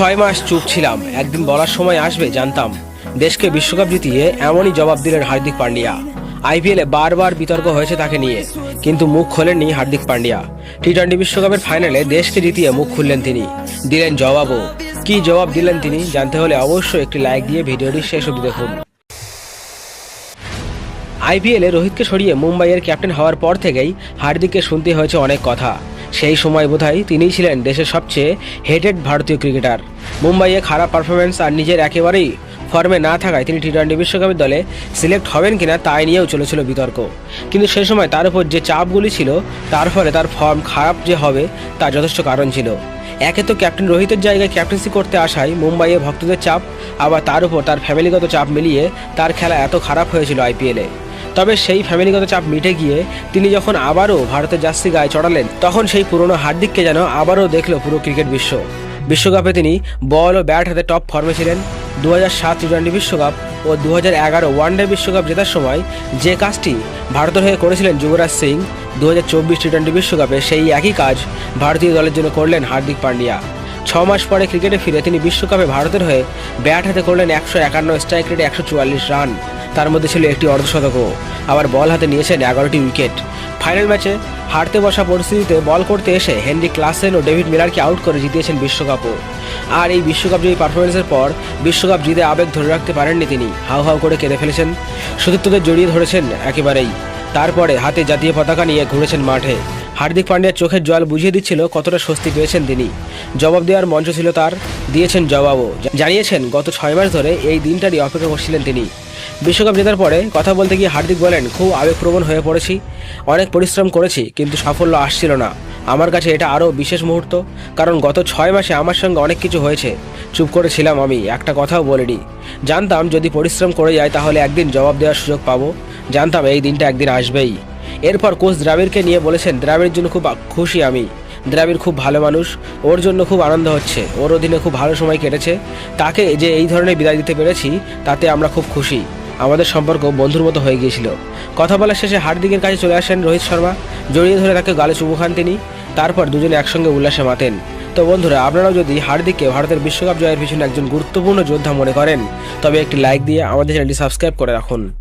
ছয় মাস চুপ ছিলাম। একদিন বলার সময় আসবে, জানতাম। দেশকে বিশ্বকাপ জিতিয়ে এমনই জবাব দিলেন হার্দিক পান্ডিয়া। আইপিএলে বারবার বিতর্ক হয়েছে তাকে নিয়ে, কিন্তু মুখ খোলেননি হার্দিক পান্ডিয়া। টি টোয়েন্টি বিশ্বকাপের ফাইনালে দেশকে জিতিয়ে মুখ খুললেন তিনি। দিলেন জবাবও। কি জবাব দিলেন তিনি, জানতে হলে অবশ্যই একটি লাইক দিয়ে ভিডিওটি শেষ অবধি দেখুন। আইপিএলে রোহিতকে সরিয়ে মুম্বাইয়ের ক্যাপ্টেন হওয়ার পর থেকেই হার্দিককে শুনতে হয়েছে অনেক কথা। সেই সময় বোধহয় তিনিই ছিলেন দেশের সবচেয়ে হেটেড ভারতীয় ক্রিকেটার মুম্বাইয়ে খারাপ পারফরমেন্স আর নিজের একেবারেই ফর্মে না থাকায় তিনি টি টোয়েন্টি বিশ্বকাপের দলে সিলেক্ট হবেন কিনা তাই নিয়েও চলেছিল বিতর্ক। কিন্তু সে সময় তার উপর যে চাপগুলি ছিল, তার ফলে তার ফর্ম খারাপ যে হবে, তার যথেষ্ট কারণ ছিল। একে তো ক্যাপ্টেন রোহিতের জায়গায় ক্যাপ্টেন্সি করতে আসায় মুম্বাইয়ে ভক্তদের চাপ, আবার তার উপর তার ফ্যামিলিগত চাপ মিলিয়ে তার খেলা এত খারাপ হয়েছিল আইপিএলে তবে সেই ফ্যামিলিগত চাপ মিটে গিয়ে তিনি যখন আবারও ভারতের জার্সি গায়ে চড়ালেন, তখন সেই পুরনো হার্দিককে যেন আবারও দেখল পুরো ক্রিকেট বিশ্ব। বিশ্বকাপে তিনি বল ও ব্যাট হাতে টপ ফর্মে ছিলেন। দু হাজার সাত টি টোয়েন্টি বিশ্বকাপ ও দু হাজার এগারো ওয়ানডে বিশ্বকাপ জেতার সময় যে কাজটি ভারতের হয়ে করেছিলেন যুবরাজ সিং দু হাজার চব্বিশ টি টোয়েন্টি বিশ্বকাপে সেই একই কাজ ভারতীয় দলের জন্য করলেন হার্দিক পান্ডিয়া। ছ মাস পরে ক্রিকেটে ফিরে তিনি বিশ্বকাপে ভারতের হয়ে ব্যাট হাতে করলেন একশো একান্ন স্ট্রাইক রেটে একশো চুয়াল্লিশ রান। তার মধ্যে ছিল একটি অর্ধশতকও আবার বল হাতে নিয়েছেন এগারোটি উইকেট। ফাইনাল ম্যাচে হারতে বসা পরিস্থিতিতে বল করতে এসে হেনরি ক্লাসেন ও ডেভিড মিলারকে আউট করে জিতিয়েছেন বিশ্বকাপও আর এই বিশ্বকাপ জয়ী পারফরমেন্সের পর বিশ্বকাপ জিতে আবেগ ধরে রাখতে পারেননি তিনি। হাউ হাউ করে কেঁদে ফেলেছেন। সতীর্থদের জড়িয়ে ধরেছেন একেবারেই। তারপরে হাতে জাতীয় পতাকা নিয়ে ঘুরেছেন মাঠে। হার্দিক পান্ডিয়ার চোখের জল বুঝিয়ে দিচ্ছিল কতটা স্বস্তি পেয়েছেন তিনি। জবাব দেওয়ার মঞ্চ ছিল তার। দিয়েছেন জবাবও। জানিয়েছেন, গত ছয় মাস ধরে এই দিনটারই অপেক্ষা করছিলেন তিনি। বিশ্বকাপ জেতার পরে কথা বলতে গিয়ে হার্দিক বলেন, খুব আবেগপ্রবণ হয়ে পড়েছি। অনেক পরিশ্রম করেছি, কিন্তু সাফল্য আসছিল না। আমার কাছে এটা আরও বিশেষ মুহূর্ত, কারণ গত ছয় মাসে আমার সঙ্গে অনেক কিছু হয়েছে। চুপ করেছিলাম আমি, একটা কথাও বলিনি। জানতাম যদি পরিশ্রম করে যায়, তাহলে একদিন জবাব দেওয়ার সুযোগ পাবো। জানতাম এই দিনটা একদিন আসবেই। এরপর কোচ দ্রাবিড়কে নিয়ে বলেছেন, দ্রাবিড়ের জন্য খুব খুশি আমি। দ্রাবিড় খুব ভালো মানুষ, ওর জন্য খুব আনন্দ হচ্ছে, ওর অধীনে খুব ভালো সময় কেটেছে। তাকে যে এই ধরনের বিদায় দিতে পেরেছি, তাতে আমরা খুব খুশি। আমাদের সম্পর্ক বন্ধুর মতো হয়ে গিয়েছিল। কথা বলার শেষে হার্দিকের কাছে চলে আসেন রোহিত শর্মা। জড়িয়ে ধরে তাকে গালে চুমু খান তিনি। তারপর দুজনে একসঙ্গে উল্লাসে মাতেন। তো বন্ধুরা, আপনারাও যদি হার্দিককে ভারতের বিশ্বকাপ জয়ের পিছনে একজন গুরুত্বপূর্ণ যোদ্ধা মনে করেন, তবে একটি লাইক দিয়ে আমাদের চ্যানেলটি সাবস্ক্রাইব করে রাখুন।